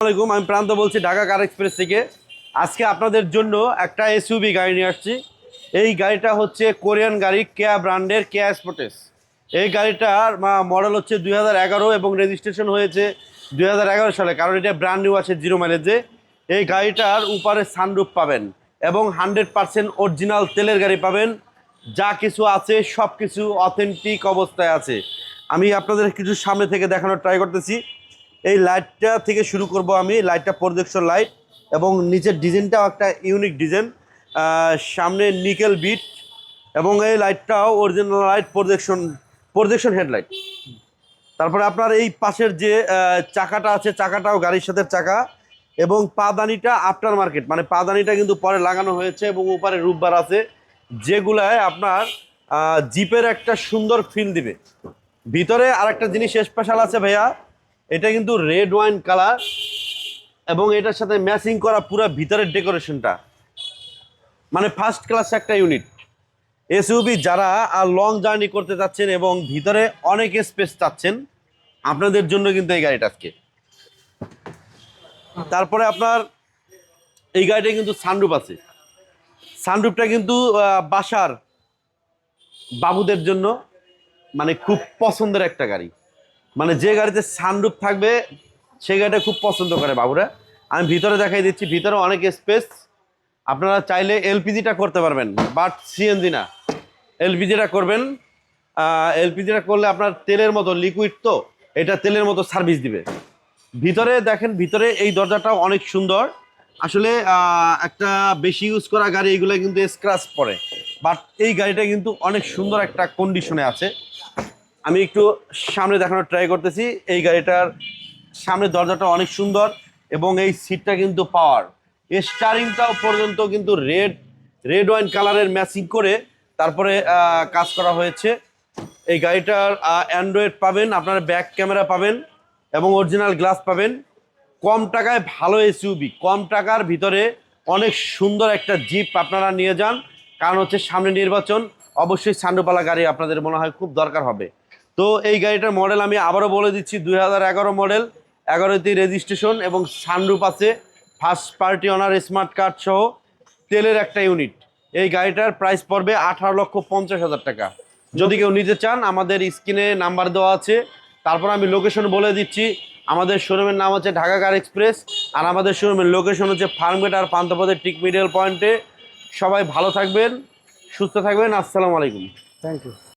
আসসালামাইকুম আমি প্রান্ত বলছি ঢাকা কার এক্সপ্রেস থেকে। আজকে আপনাদের জন্য একটা এসইউবি গাড়ি নিয়ে আসছি। এই গাড়িটা হচ্ছে কোরিয়ান গাড়ি কেয়া ব্র্যান্ডের কেয়া স্পোর্টেস এই গাড়িটার মডেল হচ্ছে দুই হাজার এগারো এবং রেজিস্ট্রেশন হয়েছে দুই হাজার এগারো সালে, কারণ এটা ব্র্যান্ড নিউ আছে জিরো মাইলেজে এই গাড়িটার উপরে সানরুফ পাবেন এবং হান্ড্রেড পার্সেন্ট অরিজিনাল তেলের গাড়ি পাবেন। যা কিছু আছে সব কিছু অথেন্টিক অবস্থায় আছে। আমি আপনাদের কিছু সামনে থেকে দেখানোর ট্রাই করতেছি। এই লাইটটা থেকে শুরু করব আমি লাইটটা প্রজেকশন লাইট এবং নিচের ডিজাইনটাও একটা ইউনিক ডিজাইন সামনে নিকেল বিট এবং এই লাইটটাও original light projection projection headlight তারপরে আপনার এই পাশের যে চাকাটা আছে, চাকাটাও গাড়ির সাথে চাকা এবং পাদানিটা আফটার মার্কেট মানে পাদানিটা কিন্তু পরে লাগানো হয়েছে এবং উপরে রূপবার আছে, যেগুলায় আপনার জিপের একটা সুন্দর ফিল দিবে। ভিতরে আরেকটা জিনিস স্পেশাল আছে ভাইয়া এটা কিন্তু রেড ওয়াইন কালার এবং এটার সাথে ম্যাচিং করা পুরো ভিতরের ডেকোরেশনটা মানে ফার্স্ট ক্লাস একটা ইউনিট এসইউবি যারা আর লং জার্নি করতে চাচ্ছেন এবং ভিতরে অনেক স্পেস চাচ্ছেন, আপনাদের জন্য কিন্তু এই গাড়িটা আজকে। তারপরে আপনার এই গাড়িটা কিন্তু সানরুপ আছে। সানরুপটা কিন্তু বাসার বাবুদের জন্য মানে খুব পছন্দের একটা গাড়ি। মানে যে গাড়িতে সানরুপ থাকবে সেই গাড়িটা খুব পছন্দ করে বাবুরা। আমি ভিতরে দেখাই দিচ্ছি, ভিতরে অনেক স্পেস আপনারা চাইলে এলপিজিটা করতে পারবেন বাট সিএনজি না। এলপিজিটা করবেন এলপিজিটা করলে আপনার তেলের মতো লিকুইড তো, এটা তেলের মতো সার্ভিস দিবে। ভিতরে দেখেন, ভিতরে এই দরজাটাও অনেক সুন্দর। আসলে একটা বেশি ইউজ করা গাড়ি, এগুলো কিন্তু স্ক্রাচ পড়ে। বাট এই গাড়িটা কিন্তু অনেক সুন্দর একটা কন্ডিশনে আছে। আমি একটু সামনে দেখানোর ট্রাই করতেছি। এই গাড়িটার সামনের দরজাটা অনেক সুন্দর এবং এই সিটটা কিন্তু পাওয়ার এই স্টারিংটাও পর্যন্ত কিন্তু রেড রেড ওয়াইন কালারের ম্যাচিং করে তারপরে কাজ করা হয়েছে। এই গাড়িটার অ্যান্ড্রয়েড পাবেন, আপনারা ব্যাক ক্যামেরা পাবেন এবং অরিজিনাল গ্লাস পাবেন। কম টাকায় ভালো এসইউবি কম টাকার ভিতরে অনেক সুন্দর একটা জিপ আপনারা নিয়ে যান। কারণ হচ্ছে সামনে নির্বাচন, অবশ্যই সান্ডুপালা গাড়ি আপনাদের মনে হয় খুব দরকার হবে। তো এই গাড়িটার মডেল আমি আবারও বলে দিচ্ছি, দুই হাজার এগারো মডেল এগারোতে রেজিস্ট্রেশন এবং সানরুপ আছে first party owner smart card সহ, তেলের একটা ইউনিট এই গাড়িটার প্রাইস পড়বে আঠারো লক্ষ পঞ্চাশ হাজার টাকা। যদি কেউ নিতে চান, আমাদের স্ক্রিনে নাম্বার দেওয়া আছে। তারপর আমি লোকেশন বলে দিচ্ছি, আমাদের শোরুমের নাম হচ্ছে ঢাকা কার এক্সপ্রেস আর আমাদের শোরুমের লোকেশন হচ্ছে ফার্মগেট আর পান্থপথের টিক মিডিয়াল পয়েন্টে সবাই ভালো থাকবেন, সুস্থ থাকবেন, আসসালামু আলাইকুম। Thank you